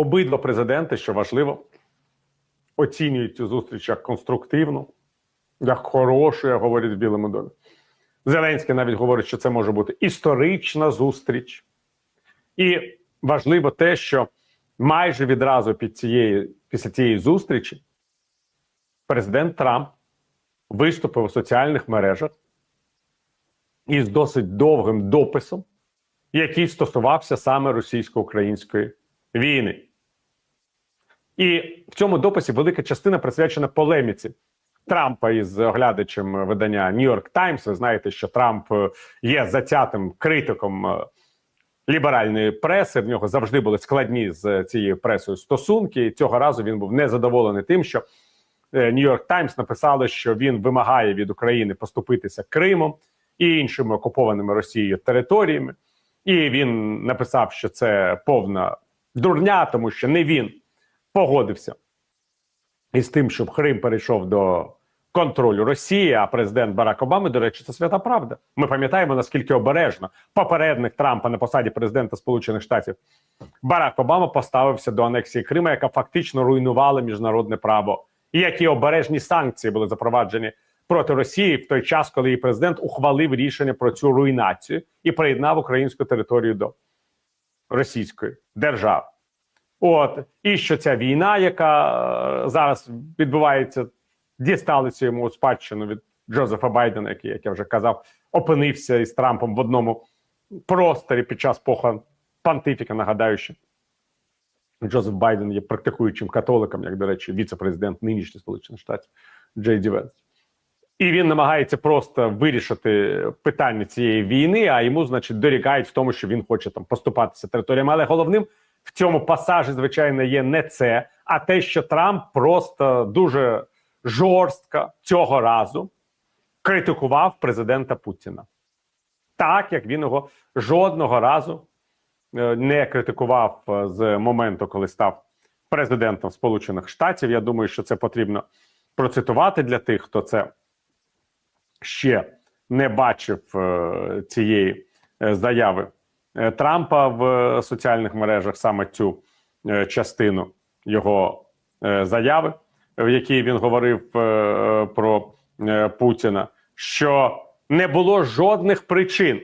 Обидва президенти, що важливо, оцінюють цю зустріч як конструктивну, як хорошу, як говорять в Білому домі. Зеленський навіть говорить, що це може бути історична зустріч. І важливо те, що майже відразу під цієї, після цієї зустрічі президент Трамп виступив у соціальних мережах із досить довгим дописом, який стосувався саме російсько-української війни. І в цьому дописі велика частина присвячена полеміці Трампа із оглядачем видання New York Times. Ви знаєте, що Трамп е, є затятим критиком е, ліберальної преси. В нього завжди були складні з цією пресою стосунки. Цього разу він був незадоволений тим, що York Times написали, що він вимагає від України поступитися Кримом і іншими окупованими Росією територіями. І він написав, що це повна дурня, тому що не він погодився із тим, щоб Крим перейшов до контролю Росії. А президент Барак Обами, до речі, це свята правда. Ми пам'ятаємо наскільки обережно попередник Трампа на посаді президента Сполучених Штатів Барак Обама поставився до анексії Крима, яка фактично руйнувала міжнародне право, і які обережні санкції були запроваджені проти Росії в той час, коли її президент ухвалив рішення про цю руйнацію і приєднав українську територію до Російської держави. От і що ця війна, яка е, зараз відбувається, дісталася йому у спадщину від Джозефа Байдена, який, як я вже казав, опинився із Трампом в одному просторі під час похорон понтифіка. Нагадаю, Джозеф Байден є практикуючим католиком, як, до речі, віце-президент нинішніх Сполучених Штатів Джей Ді Венс. І він намагається просто вирішити питання цієї війни, а йому, значить, дорікають в тому, що він хоче там поступатися територіями. Але головним в цьому пасажі, звичайно, є не це, а те, що Трамп просто дуже жорстко цього разу критикував президента Путіна. Так як він його жодного разу е, не критикував е, з моменту, коли став президентом Сполучених Штатів. Я думаю, що це потрібно процитувати для тих, хто це ще не бачив е, цієї заяви Трампа в е, соціальних мережах саме цю е, частину його е, заяви, в якій він говорив е, про е, Путіна, що не було жодних причин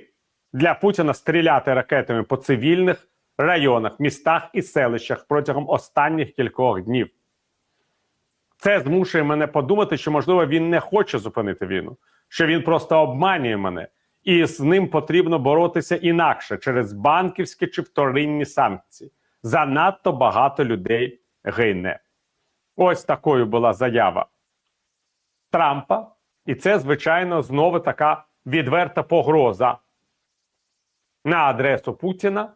для Путіна стріляти ракетами по цивільних районах, містах і селищах протягом останніх кількох днів. Це змушує мене подумати, що можливо він не хоче зупинити війну, що він просто обманює мене, і з ним потрібно боротися інакше через банківські чи вторинні санкції. Занадто багато людей гине. Ось такою була заява Трампа, і це, звичайно, знову така відверта погроза на адресу Путіна